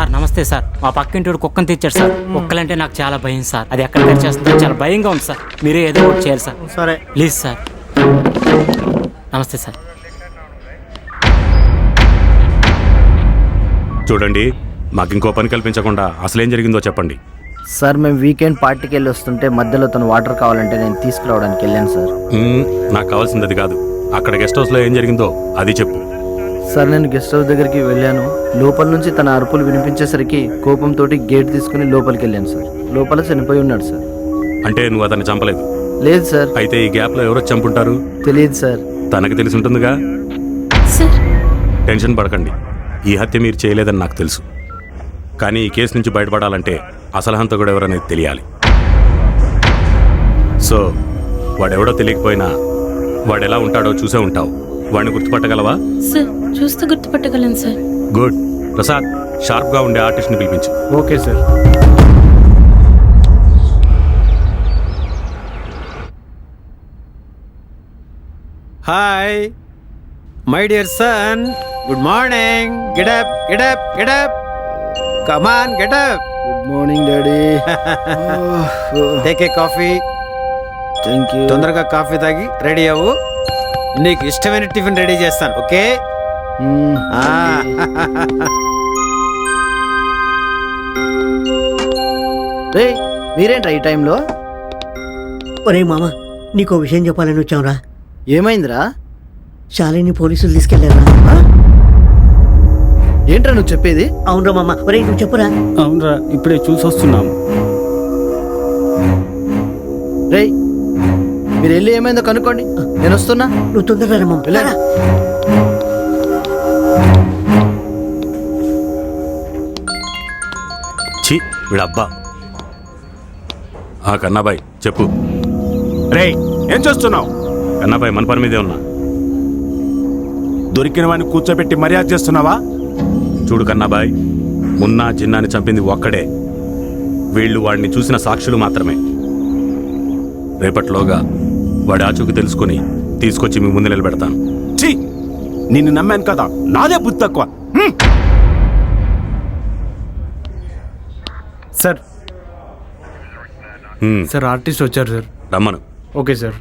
Sir నమస్తే sir. మా పక్కింటి కుక్కను తెచ్చాడు సార్. కుక్కలంటే నాకు చాలా భయం సార్. అది ఎక్కడ కరిచేస్తుందో చాలా భయంగా ఉంది సార్. మీరే ఏదో ఒకటి చేయాలి సార్. సరే. Please sir. నమస్తే సార్. చూడండి మాకు ఇంకో పని కల్పించకుండా అసలేం జరిగిందో చెప్పండి. సార్ మేము వీకెండ్ పార్టీకి వెళ్ళి వస్తుంటే మధ్యలో తను వాటర్ కావాలంటే నేను తీసుకురావడానికి వెళ్ళాను సార్. మ్మ్, నాకు కావాల్సింది అది కాదు. అక్కడ గెస్ట్ హౌస్లో ఏం జరిగిందో అది చెప్పు. సార్ నేను గెస్ట్ హౌస్ దగ్గరికి వెళ్ళాను. లోపల నుంచి తన అరుపులు వినిపించేసరికి కోపంతో గేట్ తీసుకుని లోపలికి వెళ్ళాను సార్. లోపల చనిపోయి ఉన్నాడు సార్. అంటే నువ్వు అతన్ని చంపలేదు? లేదు సార్. అయితే ఈ గ్యాప్లో ఎవరో చంపుంటారు? తెలియదు సార్. తనకు తెలిసి ఉంటుందిగా? సార్. టెన్షన్ పడకండి. ఈ హత్య మీరు చేయలేదని నాకు తెలుసు. కానీ ఈ కేసు నుంచి బయటపడాలంటే అసలు హంతకుడు ఎవరనేది తెలియాలి. సో వాడెవడో తెలియకపోయినా వాడు ఎలా ఉంటాడో చూసే ఉంటావు. వాడిని గుర్తుపట్టగలవా? సార్ చూస్తే గుర్తుపట్టగలను సార్. గుడ్. ప్రసాద్ షార్ప్గా ఉండే ఆర్టిస్ట్ని పిలిపించు. Okay sir. Hi. My dear son good morning. Get up get up get up. Come on get up good morning daddy. Take a coffee thank you తొందరగా కాఫీ తాగి రెడీ అవ్వు. నీకు ఇష్టమైన tiffin ready చేస్తాను okay? ఆ. రే మీరేంట్రా ఈ టైంలో? ఒరే మామ నీకో విషయం చెప్పాలని వచ్చావురా. ఏమైందిరా? శాలిని పోలీసులు తీసుకెళ్ళారా ఏంట్రా నువ్వు చెప్పేది? అవునరా మామ ఒరే నువ్వు చెప్పురా. అవునరా ఇప్పుడే చూసి వస్తున్నాం. రే మీరు వెళ్ళి ఏమైందో కనుక్కోండి. నేను వస్తున్నా. నువ్వు తొందరగా రా మామ వెళ్ళారా ఛీ వీడబ్బా. ఆ కన్నాబాయ్ చెప్పు. రేయ్ ఏం చేస్తున్నావు? కన్నాబాయ్ మన పని మీదే ఉన్నా. దొరికిన వాడిని కూర్చోబెట్టి మర్యాద చేస్తున్నావా? చూడు కన్నాబాయ్ మున్నా జిన్నాని చంపింది ఒక్కడే. వీళ్ళు వాడిని చూసిన సాక్షులు మాత్రమే. రేపట్లోగా వాడి ఆచూకి తెలుసుకొని తీసుకొచ్చి మీ ముందు నిలబెడతాను. ఛీ! నిన్ను నమ్మాను కదా. నాదే బుద్ధి తక్కువ. సార్. సార్ ఆర్టిస్ట్ వచ్చారు సార్. రమ్మను. Okay sir.